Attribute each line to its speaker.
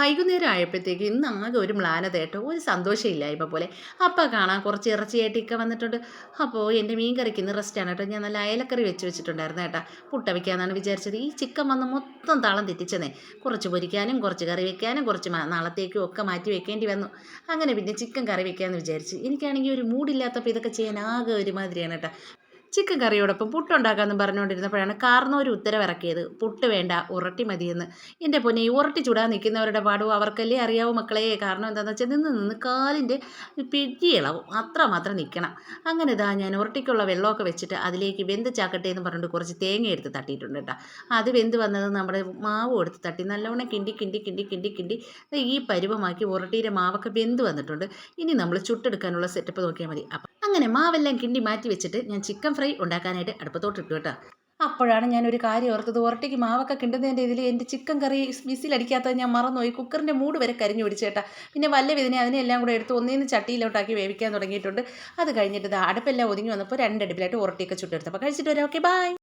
Speaker 1: വൈകുന്നേരം ആയപ്പോഴത്തേക്ക് ഇന്ന് ആകെ ഒരു മ്ലാനതേട്ടോ ഒരു സന്തോഷമില്ലായ്മ പോലെ. അപ്പം കാണാൻ കുറച്ച് ഇറച്ചിയായിട്ടൊക്കെ വന്നിട്ടുണ്ട്. അപ്പോൾ എന്റെ മീൻ കറിക്ക് ഇന്ന് റെസ്റ്റാണ് കേട്ടോ. ഞാൻ നല്ല അയലക്കറി വെച്ച് വെച്ചിട്ടുണ്ടായിരുന്നു കേട്ടോ. പുട്ട വയ്ക്കാമെന്നാണ് വിചാരിച്ചത്. ഈ ചിക്കൻ വന്ന് മൊത്തം താളം തെറ്റിച്ചെന്നേ. കുറച്ച് പൊരിക്കാനും കുറച്ച് കറി വെക്കാനും കുറച്ച് നാളത്തേക്കും ഒക്കെ മാറ്റി വെക്കേണ്ടി വന്നു. അങ്ങനെ പിന്നെ ചിക്കൻ കറി വെക്കാമെന്ന് വിചാരിച്ച്. എനിക്കാണെങ്കിൽ ഒരു മൂടില്ലാത്തപ്പോൾ ഇതൊക്കെ ചെയ്യാൻ ആകെ ഒരുമാതിരിയാണ് കേട്ടോ. ചിക്കൻ കറിയോടൊപ്പം പുട്ടുണ്ടാക്കാമെന്ന് പറഞ്ഞുകൊണ്ടിരുന്നപ്പോഴാണ് കാർന്നൊരു ഉത്തരവിറക്കിയത്. പുട്ട് വേണ്ട ഉറട്ടി മതിയെന്ന്. എന്റെ പൊന്നെ ഈ ഉറട്ടി ചുടാൻ നിൽക്കുന്നവരുടെ പാടും അവർക്കല്ലേ അറിയാവൂ മക്കളെ. കാരണം എന്താണെന്ന് വെച്ചാൽ നിന്ന് നിന്ന് കാലിന്റെ പിടിയിളവും അത്രമാത്രം നിൽക്കണം. അങ്ങനെ ഇതാ ഞാൻ ഉറട്ടിക്കുള്ള വെള്ളമൊക്കെ വെച്ചിട്ട് അതിലേക്ക് വെന്ത് ചാക്കട്ടെ എന്ന് പറഞ്ഞിട്ട് കുറച്ച് തേങ്ങ എടുത്ത് തട്ടിയിട്ടുണ്ട് കേട്ടോ. അത് വെന്ത് വന്നത് നമ്മുടെ മാവ് എടുത്ത് തട്ടി. നല്ലവണ്ണം കിണ്ടി കിണ്ടി കിണ്ടി കിണ്ടി കിണ്ടി ഈ പരുവമാക്കി ഉറട്ടിയുടെ മാവൊക്കെ വെന്ത് വന്നിട്ടുണ്ട്. ഇനി നമ്മൾ ചുട്ടെടുക്കാനുള്ള സെറ്റപ്പ് നോക്കിയാൽ മതി. അപ്പം അങ്ങനെ മാവെല്ലാം കിണ്ടി മാറ്റി വെച്ചിട്ട് ഞാൻ ചിക്കൻ ഫ്രൈ ഉണ്ടാക്കാനായിട്ട് അടുപ്പത്തോട്ട് ഇട്ടു കേട്ടോ. അപ്പോഴാണ് ഞാൻ ഒരു കാര്യം ഓർത്തത്. ഒരട്ടയ്ക്ക് മാവൊക്കെ കിണ്ടുന്നതിന്റെ ഇതിൽ എന്റെ ചിക്കൻ കറി വിസിലടിക്കാത്തത് ഞാൻ മറന്നുപോയി. കുക്കറിന്റെ മൂട് വരെ കരിഞ്ഞു പിടിച്ചേട്ടാ പിന്നെ വല്ല വിധനെ അതിനെല്ലാം കൂടെ എടുത്ത് ഒന്നേന്ന് ചട്ടിയിലോട്ടാക്കി വേവിക്കാൻ തുടങ്ങിയിട്ടുണ്ട്. അത് കഴിഞ്ഞിട്ട് അടുപ്പെല്ലാം ഒതുങ്ങി വന്നപ്പോൾ രണ്ടടുപ്പിലായിട്ട് ഉറട്ടിയൊക്കെ ചുട്ടെടുത്തപ്പോൾ കഴിച്ചിട്ട് വരാം. Okay bye.